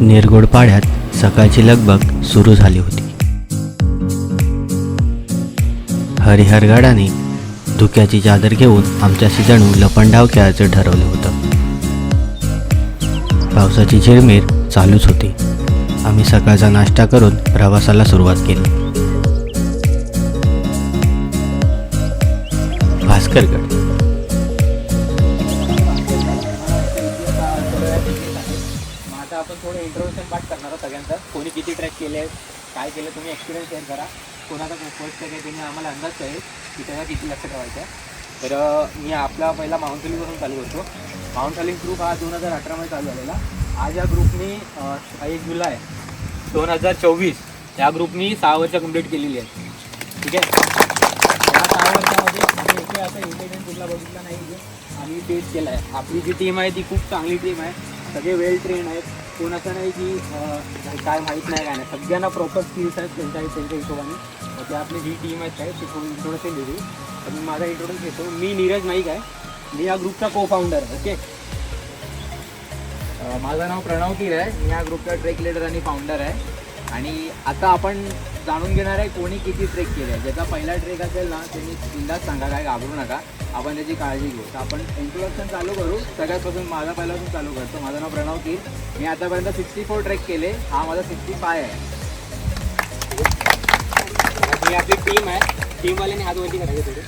निरगोड पाड्यात सकाळची लगबग सुरू झाली होती. हरिहरगडाने धुक्याची चादर घेऊन आमच्याशी जणू लपंडाव खेळायचं ठरवलं होतं. पावसाची झिरमीर चालूच होती. आम्ही सकाळचा नाश्ता करून प्रवासाला सुरुवात केली. भास्करगड. किती ट्रॅक केले आहेत काय केलं तुम्ही एक्सपिरियन्स शेअर करा. कोणाचा फर्स्ट ट्रॅक आहे आम्हाला अंदाज कळेल की त्याला किती लक्ष ठेवायचं आहे तर मी आपला पहिला माउंट वरून चालू करतो. माउंट हलिंग ग्रुप हा दोन हजार अठरामध्ये चालू झालेला. आज या ग्रुपनी एक जुलै दोन हजार चोवीस या ग्रुपनी सहा वर्ष कंप्लीट केलेली आहेत. ठीक आहे? या सहा वर्षामध्ये आम्ही एकही असा इंसिडेंट कुठला बघितला नाही जे आम्ही टेस्ट केला आहे आपली जी टीम आहे ती खूप चांगली टीम आहे. सगळे वेल ट्रेन आहेत. कोण असं नाही की काय माहीत नाही काय नाही. सगळ्यांना प्रॉपर स्किल्स आहेत त्यांच्या त्यांच्या हिशोबाने. ते आपली जी टीम आहेत काय? ती थोडी इंट्रोडक्शन देऊ तर मी माझा इंट्रोडक्शन घेतो. मी नीरज नाईक आहे. मी या ग्रुपचा को फाउंडर ओके माझं नाव प्रणव किर आहे. मी या ग्रुपचा ट्रेक लीडर आणि फाउंडर आहे. आणि आता आपण जाणून घेणार आहे कोणी किती ट्रेक केले आहे ज्याचा पहिला ट्रेक असेल ना त्यांनी बिंदास सांगा काय घाबरू नका. आपण त्याची काळजी घेऊ. तर आपण इंट्रोडक्शन चालू करू. सगळ्यातपासून माझा पहिल्यापासून चालू करतो. माझं नाव प्रणव कीर मी आतापर्यंत सिक्स्टी फोर ट्रेक केले. हा माझा सिक्स्टी फाय आहे ही आपली टीम आहे. टीमवाल्याने हात वरती करायचे थोडे.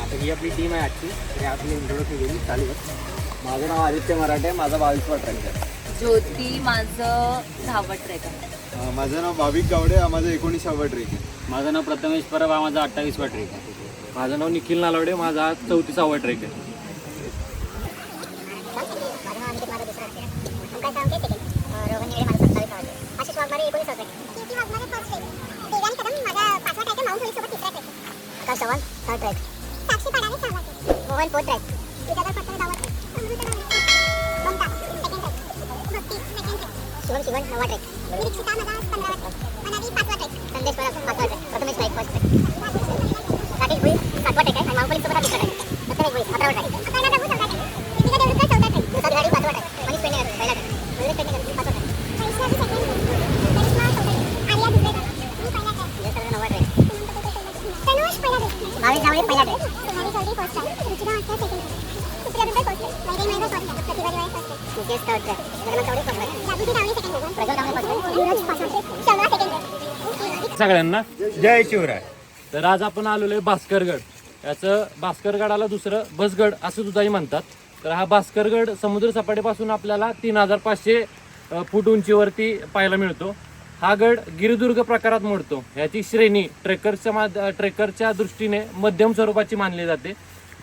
आता ही आपली टीम आहे आजची. तरी आपली इंट्रोडक्शन घेऊन चालू आहे माझं नाव आदित्य मराठे. आहे माझा बावीसवा ट्रेक आहे. ज्योती माझं दहावं ट्रेक आहे अं, माझं नाव भाविक गावडे हा माझा एकोणीसावा ट्रेक आहे माझं नाव प्रथमेश परब हा माझा अठ्ठावीसवा ट्रेक आहे माझं नाव निखिल नालवडे माझा हा चौतीसावा ट्रेक आहे मोहन फोर्थ ट्रॅक विद्याधर पत्तर दहावा शिवम शिवण नवा ट्रॅक निरीक्षिता माझा पंधरावा ट्रॅक मनाली पाचवा ट्रॅक संदेश परब पाचवा track Prathamesh Naik first track Rakesh Bhui सातवा ट्रॅक आहे आणि मांगोली सोबत दुसरा ट्रॅक प्रथमेश भुई अकरावा ट्रॅक अकरावा प्रभू चौथा ट्रॅक दीपिका देवरुखकर चौथा ट्रॅक प्रसाद गाडी पाचवा ट्रॅक मनीष पेडणेकर पहिला ट्रॅक मयुरेश पेडणेकर पाचवा ट्रॅक भावेश जावळे पहिला track Sonali Chaudhari first track Ruchira Master second track Mukesh Jagannath first Prajwal first सगळ्यांना जय शिवराय. तर आज आपण आलेलो आहे भास्करगड. याचं भास्करगडाला दुसरं बसगड असं सुद्धाही म्हणतात. तर हा भास्करगड समुद्र सपाटीपासून आपल्याला तीन हजार पाचशे अ, फूट उंचीवरती पाहायला मिळतो. हा गड गिरिदुर्ग प्रकारात मोडतो. याची श्रेणी ट्रेकरच्या माध ट्रेकरच्या दृष्टीने मध्यम स्वरूपाची मानली जाते.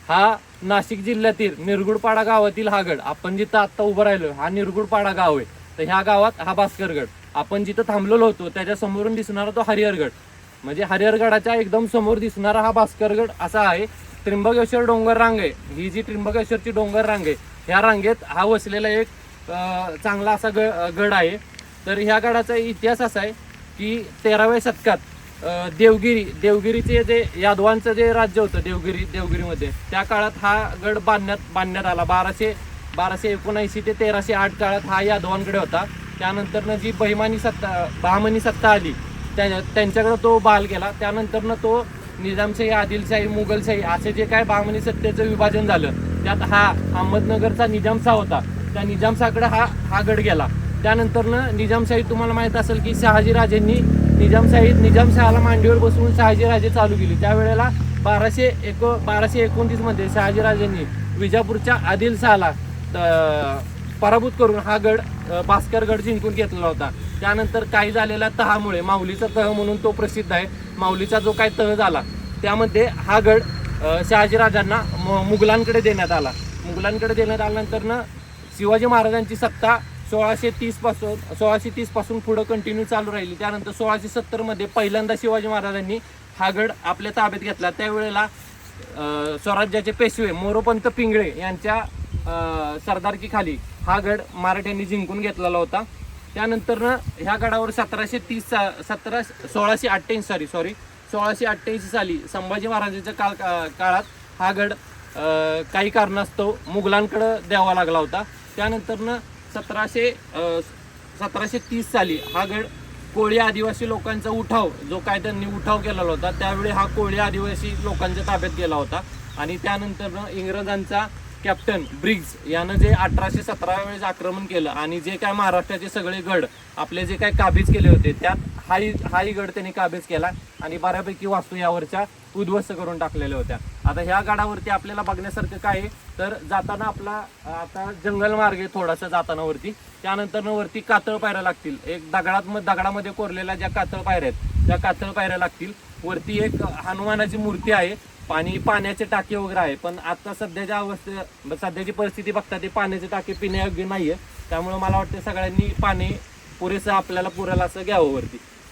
हा नाशिक जिल्ह्यातील निरगुडपाडा गावातील हा गड. आपण जिथं आत्ता उभं राहिलो हा निरगुडपाडा गाव आहे. तर ह्या गावात हा भास्करगड आपण जिथं थांबलेलो होतो त्याच्या समोरून दिसणारा तो हरिहरगड म्हणजे हरिहरगडाच्या एकदम समोर दिसणारा हा भास्करगड असा आहे. त्र्यंबकेश्वर डोंगर रांग. आहे ही जी त्र्यंबकेश्वरची डोंगर रांग आहे ह्या रांगेत हा वसलेला एक चांगला असा ग गड आहे. तर ह्या गडाचा इतिहास असा आहे की तेराव्या शतकात देवगिरी देवगिरीचे जे यादवांचं जे राज्य होतं देवगिरी देवगिरीमध्ये त्या काळात हा गड बांधण्यात बांधण्यात आला. बाराशे बाराशे एकोणऐंशी ते तेराशे आठ काळात हा यादवांकडे होता. त्यानंतरनं जी बहिमानी सत्ता बहामनी सत्ता आली त्या त्यांच्याकडं तो बहाल केला. त्यानंतरनं तो निजामशाही आदिलशाही मुघलशाही असे जे काय बहामनी सत्तेचं विभाजन झालं त्यात हा अहमदनगरचा निजामशाह होता. त्या निजामशाहकडे हा हा गड गेला. त्यानंतरनं निजामशाही तुम्हाला माहीत असेल की शहाजीराजेंनी निजामशाहीत निजामशहाला मांडीवर बसवून शहाजीराजे चालू केली. त्यावेळेला बाराशे एको बाराशे एकोणतीसमध्ये शहाजीराजांनी विजापूरच्या आदिलशहाला पराभूत करून हा गड भास्करगड जिंकून घेतलेला होता. त्यानंतर काही झालेल्या तहामुळे माऊलीचा तह म्हणून तो प्रसिद्ध आहे. माऊलीचा जो काही तह झाला त्यामध्ये हा गड शहाजीराजांना म- मुघलांकडे देण्यात आला. मुघलांकडे देण्यात आल्यानंतरनं शिवाजी महाराजांची सत्ता सोळाशे तीसपासून सोळाशे तीसपासून पुढं कंटिन्यू चालू राहिली. त्यानंतर सोळाशे सत्तरमध्ये पहिल्यांदा शिवाजी महाराजांनी हा गड आपल्या ताब्यात घेतला. त्यावेळेला स्वराज्याचे पेशवे मोरोपंत पिंगळे यांच्या सरदारकीखाली हा गड मराठ्यांनी जिंकून घेतलेला होता. त्यानंतरनं ह्या गडावर सतराशे तीस सा सतरा सोळाशे अठ्ठ्याऐंशी सॉरी सॉरी सोळाशे अठ्ठ्याऐंशी साली संभाजी महाराजांच्या काळ का- काळात हा गड काही कारणास्तव मुघलांकडं द्यावा लागला होता. त्यानंतरनं सतराशे सतराशे तीस साली हा गड कोळी आदिवासी लोकांचा उठाव जो काय त्यांनी उठाव केलेला होता त्यावेळी हा कोळी आदिवासी लोकांच्या ताब्यात गेला होता. आणि त्यानंतर इंग्रजांचा कॅप्टन ब्रिग्ज यानं जे अठराशे सतरा वेळेस आक्रमण केलं आणि जे काय महाराष्ट्राचे सगळे गड आपले जे काय काबीज केले होते त्यात हाही हाही गड त्यांनी काबीज केला आणि बऱ्यापैकी वास्तू यावरच्या उद्ध्वस्त करून टाकलेल्या होत्या. आता ह्या गडावरती आपल्याला बघण्यासारखं काय आहे? तर जाताना आपला आता जंगल मार्ग आहे थोडासा जाताना वरती त्यानंतर वरती कातळ पायऱ्या लागतील. एक दगडात दगडामध्ये कोरलेल्या ज्या कातळ पायऱ्या आहेत त्या कातळ पायऱ्या लागतील. वरती एक हनुमानाची मूर्ती आहे पाणी पाण्याचे टाके वगैरे आहे. पण आता सध्याच्या अवस्थे सध्याची परिस्थिती बघता ते पाण्याचे टाके पिण्यायोग्य नाही आहे त्यामुळे मला वाटतं सगळ्यांनी पाणी पुरेसं आपल्याला पुरेल असं घ्यावं वरती.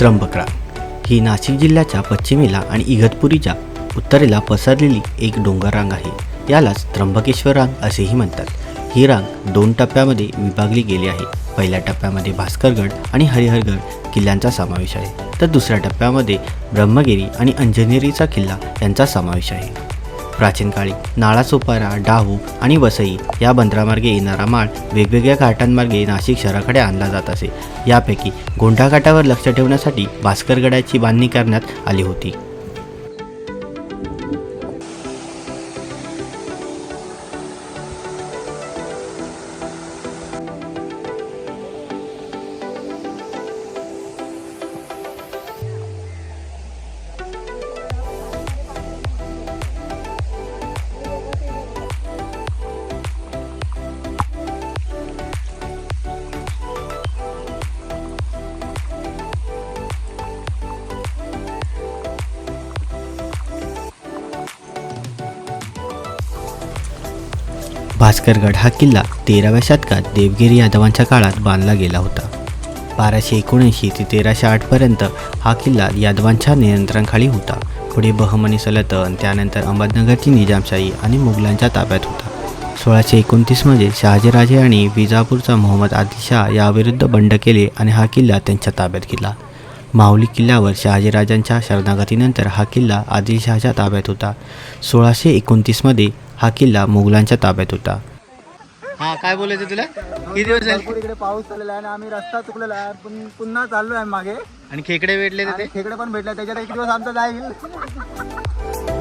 त्र्यंबकडा ही नाशिक जिल्ह्याच्या पश्चिमेला आणि इगतपुरीच्या उत्तरेला पसरलेली एक डोंगर रांग आहे. यालाच त्र्यंबकेश्वर रांग असेही म्हणतात. ही रांग दोन टप्प्यामध्ये विभागली गेली आहे. पहिल्या टप्प्यामध्ये भास्करगड आणि हरिहरगड किल्ल्यांचा समावेश आहे. तर दुसऱ्या टप्प्यामध्ये ब्रह्मगिरी आणि अंजनेरीचा किल्ला यांचा समावेश आहे. प्राचीन काळी नाळासोपारा डाहू आणि वसई या बंदरामार्गे येणारा माळ वेगवेगळ्या घाटांमार्गे नाशिक शहराकडे आणला जात असे. यापैकी गोंढा घाटावर लक्ष ठेवण्यासाठी भास्करगडाची बांधणी करण्यात आली होती. भास्करगड हा किल्ला तेराव्या शतकात देवगिरी यादवांच्या काळात बांधला गेला होता. बाराशे एकोणऐंशी ते तेराशे आठपर्यंत हा किल्ला यादवांच्या नियंत्रणाखाली होता. पुढे बहमनी सलतन त्यानंतर अहमदनगरची निजामशाही आणि मुघलांच्या ताब्यात होता. सोळाशे एकोणतीसमध्ये शहाजीराजे आणि विजापूरचा मोहम्मद आदिलशाह याविरुद्ध बंड केले आणि हा किल्ला त्यांच्या ताब्यात गेला माऊली किल्ल्यावर शहाजीराजांच्या शरणागतीनंतर हा किल्ला आदिलशहाच्या ताब्यात होता. सोळाशे एकोणतीसमध्ये हा किल्ला मुघलांच्या ताब्यात होता. हा काय बोलायचं तुला? किती दिवस भरपूर इकडे पाऊस चाललेला आहे आणि आम्ही रस्ता चुकलेला आहे. पण पुन्हा चाललो आहे मागे. आणि खेकडे भेटले आणि खेकडे पण भेटले. त्याच्यात एक दिवस आमचा जाईल.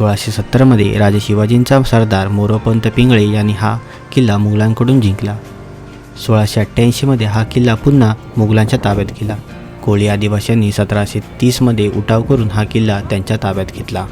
सोळाशे सत्तरमध्ये राजे शिवाजींचा सरदार मोरोपंत पिंगळे यांनी हा किल्ला मुघलांकडून जिंकला. सोळाशे अठ्ठ्याऐंशीमध्ये हा किल्ला पुन्हा मुघलांच्या ताब्यात गेला. कोळी आदिवासींनी सतराशे तीसमध्ये उठाव करून हा किल्ला त्यांच्या ताब्यात घेतला.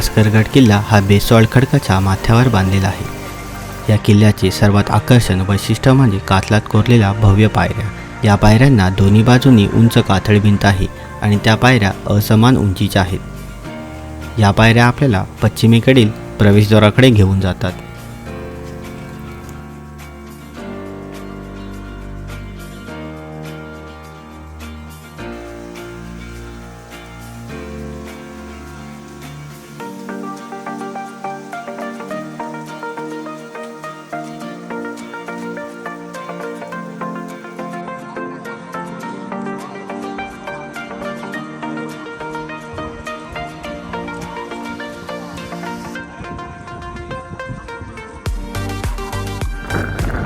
भास्करगड किल्ला हा बेसॉळ खडकाच्या माथ्यावर बांधलेला आहे. या किल्ल्याचे सर्वात आकर्षण वैशिष्ट्य म्हणजे कातलात कोरलेल्या भव्य पायऱ्या. या पायऱ्यांना दोन्ही बाजूनी उंच कातळ भिंत आहे आणि त्या पायऱ्या असमान उंचीच्या आहेत. या पायऱ्या आपल्याला पश्चिमेकडील प्रवेशद्वाराकडे घेऊन जातात.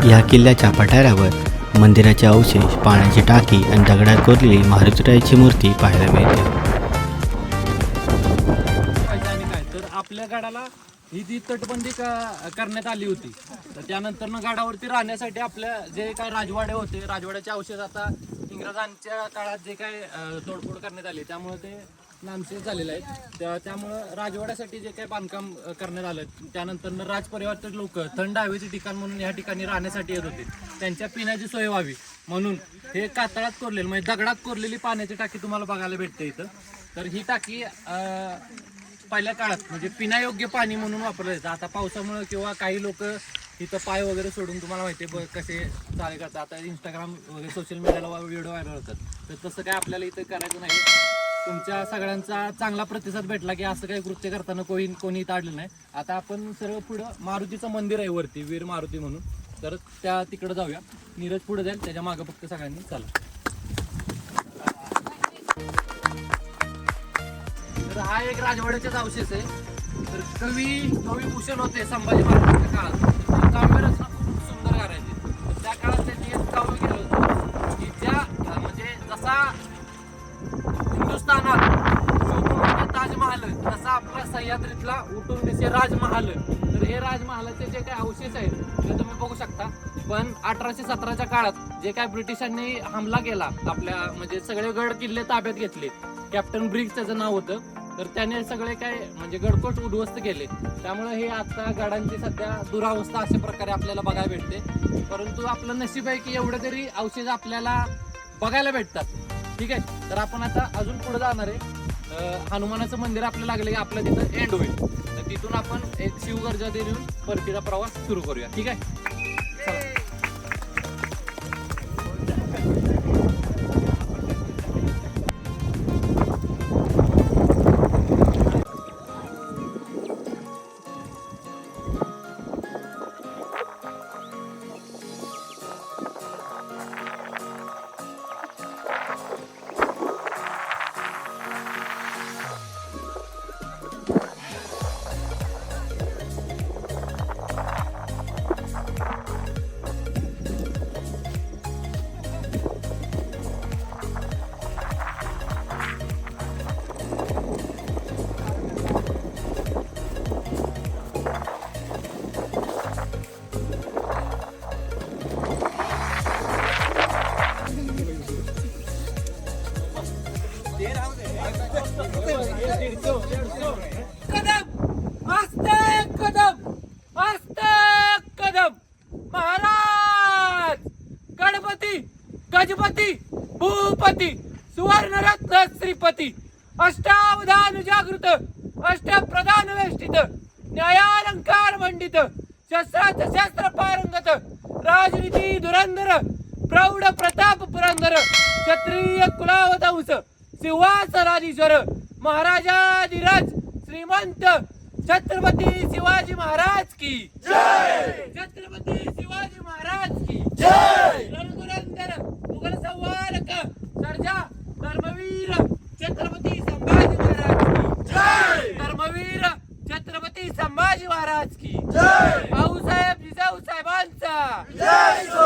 या किल्ल्याच्या पठारावर मंदिराचे अवशेष पाण्याची टाकी आणि दगडात कोरलेली मारुतीरायाची मूर्ती पाहायला मिळते. काय तर आपल्या गडाला ही जी तटबंदी का- करण्यात आली होती तर त्यानंतर गडावरती राहण्यासाठी आपल्या जे काय राजवाडे होते राजवाड्याचे अवशेष आता इंग्रजांच्या काळात जे काय तोडफोड करण्यात आली त्यामुळे ते नामशेष झालेला आहे त्या त्यामुळं राजवाड्यासाठी जे काही बांधकाम करण्यात आलं त्यानंतर राजपरिवारचे लोक थंड हवेचे ठिकाण म्हणून या ठिकाणी राहण्यासाठी येत होते. त्यांच्या पिण्याची सोय व्हावी. म्हणून हे कातळात कोरलेलं म्हणजे दगडात कोरलेली पाण्याची टाकी तुम्हाला बघायला भेटते इथं. तर ही टाकी पहिल्या काळात म्हणजे पिण्यायोग्य पाणी म्हणून वापरलं जातं आता पावसामुळे किंवा काही लोक इथं पाय वगैरे सोडून तुम्हाला माहिती आहे ब- कसे चाले करतात. आता इंस्टाग्राम वगैरे सोशल मीडियाला व्हिडिओ व्हायरल होतात. तर तसं काय आपल्याला इथं करायचं नाही. तुमच्या सगळ्यांचा चांगला प्रतिसाद भेटला की असं काही कृत्य करताना कोणी कोणी ताडलं नाही. आता आपण सर्व पुढं मारुतीचं मंदिर आहे वरती वीर मारुती म्हणून. तर त्या तिकडं जाऊया. नीरज पुढे जाईल त्याच्या मागं फक्त सगळ्यांनी चला. तर हा एक राजवाड्याचाच अवशेष आहे. तर कवी कवी भूषण होते संभाजी महाराजांच्या काळात. अठराशे सतराच्या काळात जे काय ब्रिटिशांनी हमला केला आपल्या म्हणजे सगळे गड किल्ले ताब्यात घेतले. कॅप्टन ब्रिग्स त्याचं नाव होतं. तर त्याने सगळे काय म्हणजे गडकोट उद्ध्वस्त केले. त्यामुळे हे आता गडांची सध्या दुरावस्था अशा प्रकारे आपल्याला बघायला भेटते. परंतु आपलं नशीब आहे की एवढे तरी अवशेष आपल्याला बघायला भेटतात. ठीक आहे? तर आपण आता अजून पुढे जाणार आहे. हनुमानाचं मंदिर आपल्याला लागलं की आपलं तिथं एंड होईल. तर तिथून आपण एक शिवगर्जा देऊन परतीचा प्रवास सुरू करूया. ठीक आहे? वेष्टित न्यायालंकार मंडित शस्त्रात शस्त्र पारंगत राजनीती धुरंधर प्रौढ प्रताप पुरंदर क्षत्रिय कुलावतंस सिंहासनाधीश्वर महाराजाधिराज श्रीमंत छत्रपती शिवाजी महाराज की. छत्रपती शिवाजी महाराज की. रणधुरंधर मुघल संवारक सर्जा धर्मवीर छत्रपती संभाजी महाराज की. संभाजी महाराज की भाऊसाहेब जिजाऊ साहेबांचा